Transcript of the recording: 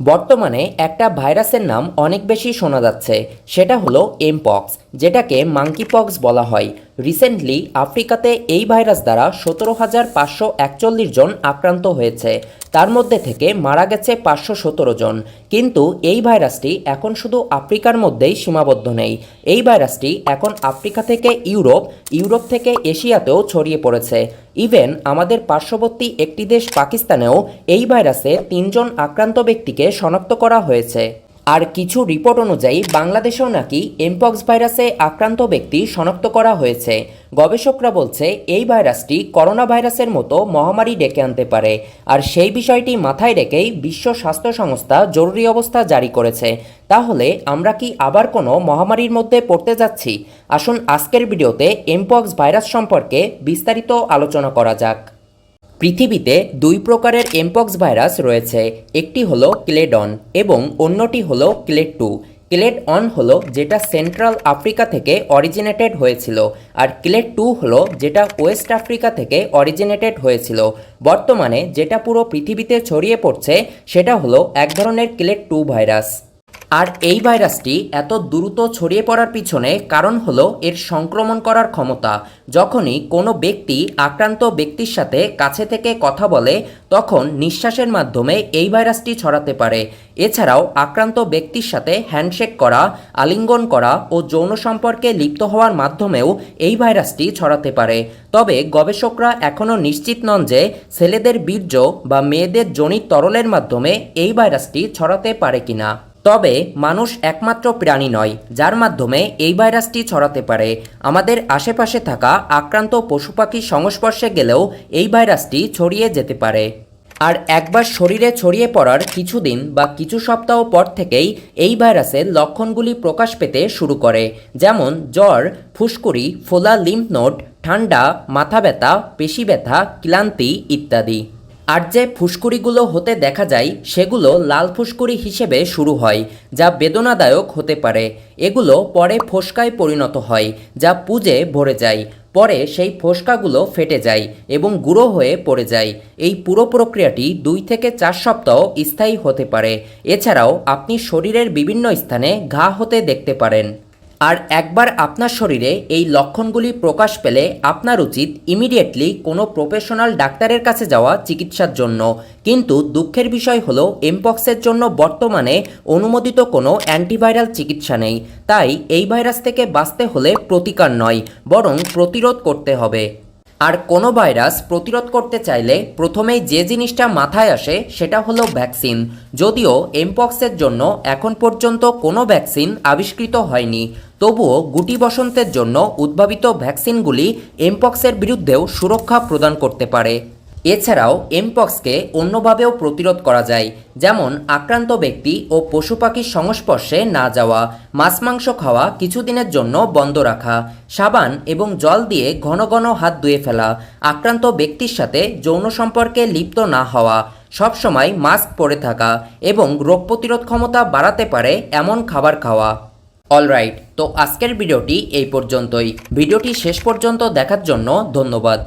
বর্তমানে একটা ভাইরাসের নাম অনেক বেশি শোনা যাচ্ছে, সেটা হলো এমপক্স যেটাকে মাঙ্কিপক্স বলা হয়। রিসেন্টলি আফ্রিকাতে এই ভাইরাস দ্বারা সতেরো হাজার পাঁচশো একচল্লিশ জন আক্রান্ত হয়েছে। তার মধ্যে থেকে মারা গেছে পাঁচশো সতেরো জন। কিন্তু এই ভাইরাসটি এখন শুধু আফ্রিকার মধ্যেই সীমাবদ্ধ নেই। এই ভাইরাসটি এখন আফ্রিকা থেকে ইউরোপ ইউরোপ থেকে এশিয়াতেও ছড়িয়ে পড়েছে। ইভেন আমাদের পার্শ্ববর্তী একটি দেশ পাকিস্তানেও এই ভাইরাসে তিনজন আক্রান্ত ব্যক্তিকে শনাক্ত করা হয়েছে। আর কিছু রিপোর্ট অনুযায়ী বাংলাদেশেও নাকি এমপক্স ভাইরাসে আক্রান্ত ব্যক্তি শনাক্ত করা হয়েছে। গবেষকরা বলছে, এই ভাইরাসটি করোনা ভাইরাসের মতো মহামারী ডেকে আনতে পারে। আর সেই বিষয়টি মাথায় রেখেই বিশ্ব স্বাস্থ্য সংস্থা জরুরি অবস্থা জারি করেছে। তাহলে আমরা কি আবার কোনো মহামারীর মধ্যে পড়তে যাচ্ছি? আসুন আজকের ভিডিওতে এমপক্স ভাইরাস সম্পর্কে বিস্তারিত আলোচনা করা যাক। পৃথিবীতে দুই প্রকারের এমপক্স ভাইরাস রয়েছে, একটি হলো ক্লেডন এবং অন্যটি হলো ক্লেড টু। ক্লেড অন হলো যেটা সেন্ট্রাল আফ্রিকা থেকে অরিজিনেটেড হয়েছিল আর ক্লেড টু হলো যেটা ওয়েস্ট আফ্রিকা থেকে অরিজিনেটেড হয়েছিল। বর্তমানে যেটা পুরো পৃথিবীতে ছড়িয়ে পড়ছে সেটা হলো এক ধরনের ক্লেড টু ভাইরাস। আর এই ভাইরাসটি এত দ্রুত ছড়িয়ে পড়ার পিছনে কারণ হলো এর সংক্রমণ করার ক্ষমতা। যখনই কোনো ব্যক্তি আক্রান্ত ব্যক্তির সাথে কাছে থেকে কথা বলে, তখন নিঃশ্বাসের মাধ্যমে এই ভাইরাসটি ছড়াতে পারে। এছাড়াও আক্রান্ত ব্যক্তির সাথে হ্যান্ডশেক করা, আলিঙ্গন করা ও যৌন সম্পর্কে লিপ্ত হওয়ার মাধ্যমেও এই ভাইরাসটি ছড়াতে পারে। তবে গবেষকরা এখনও নিশ্চিত নন যে ছেলেদের বীর্য বা মেয়েদের জনিত তরলের মাধ্যমে এই ভাইরাসটি ছড়াতে পারে কিনা। তবে মানুষ একমাত্র প্রাণী নয়, যার মাধ্যমে এই ভাইরাসটি ছড়াতে পারে। আমাদের আশেপাশে থাকা আক্রান্ত পশু পাখির সংস্পর্শে গেলেও এই ভাইরাসটি ছড়িয়ে যেতে পারে। আর একবার শরীরে ছড়িয়ে পড়ার কিছুদিন বা কিছু সপ্তাহ পর থেকেই এই ভাইরাসের লক্ষণগুলি প্রকাশ পেতে শুরু করে, যেমন জ্বর, ফুসকুড়ি, ফোলা লিম্ফ নোড ঠান্ডা, মাথা ব্যথা, পেশি ব্যথা, ক্লান্তি ইত্যাদি। আর যে ফুসকুড়িগুলো হতে দেখা যায়, সেগুলো লাল ফুসকুড়ি হিসেবে শুরু হয়, যা বেদনাদায়ক হতে পারে। এগুলো পরে ফোসকায় পরিণত হয়, যা পুজে ভরে যায়। পরে সেই ফোসকাগুলো ফেটে যায় এবং গুঁড়ো হয়ে পড়ে যায়। এই পুরো প্রক্রিয়াটি দুই থেকে চার সপ্তাহ স্থায়ী হতে পারে। এছাড়াও আপনি শরীরের বিভিন্ন স্থানে ঘা হতে দেখতে পারেন। আর একবার আপনার শরীরে এই লক্ষণগুলি প্রকাশ পেলে আপনার উচিত ইমিডিয়েটলি কোনো প্রফেশনাল ডাক্তারের কাছে যাওয়া চিকিৎসার জন্য। কিন্তু দুঃখের বিষয় হলো এমপক্সের জন্য বর্তমানে অনুমোদিত কোনো অ্যান্টিভাইরাল চিকিৎসা নেই। তাই এই ভাইরাস থেকে বাঁচতে হলে প্রতিকার নয়, বরং প্রতিরোধ করতে হবে। আর কোনো ভাইরাস প্রতিরোধ করতে চাইলে প্রথমেই যে জিনিসটা মাথায় আসে সেটা হলো ভ্যাকসিন। যদিও এমপক্সের জন্য এখন পর্যন্ত কোনো ভ্যাকসিন আবিষ্কৃত হয়নি। তবুও গুটি বসন্তের জন্য উদ্ভাবিত ভ্যাকসিনগুলি এমপক্সের বিরুদ্ধেও সুরক্ষা প্রদান করতে পারে। এছাড়াও এমপক্সকে অন্যভাবেও প্রতিরোধ করা যায়, যেমন আক্রান্ত ব্যক্তি ও পশু পাখির সংস্পর্শে না যাওয়া, মাছ মাংস খাওয়া, কিছুদিনের জন্য বন্ধ রাখা, সাবান এবং জল দিয়ে ঘন ঘন হাত ধুয়ে ফেলা, আক্রান্ত ব্যক্তির সাথে যৌন সম্পর্কে লিপ্ত না হওয়া, সবসময় মাস্ক পরে থাকা এবং রোগ প্রতিরোধ ক্ষমতা বাড়াতে পারে এমন খাবার খাওয়া। অলরাইট, তো আজকের ভিডিওটি এই পর্যন্তই। ভিডিওটি শেষ পর্যন্ত দেখার জন্য ধন্যবাদ।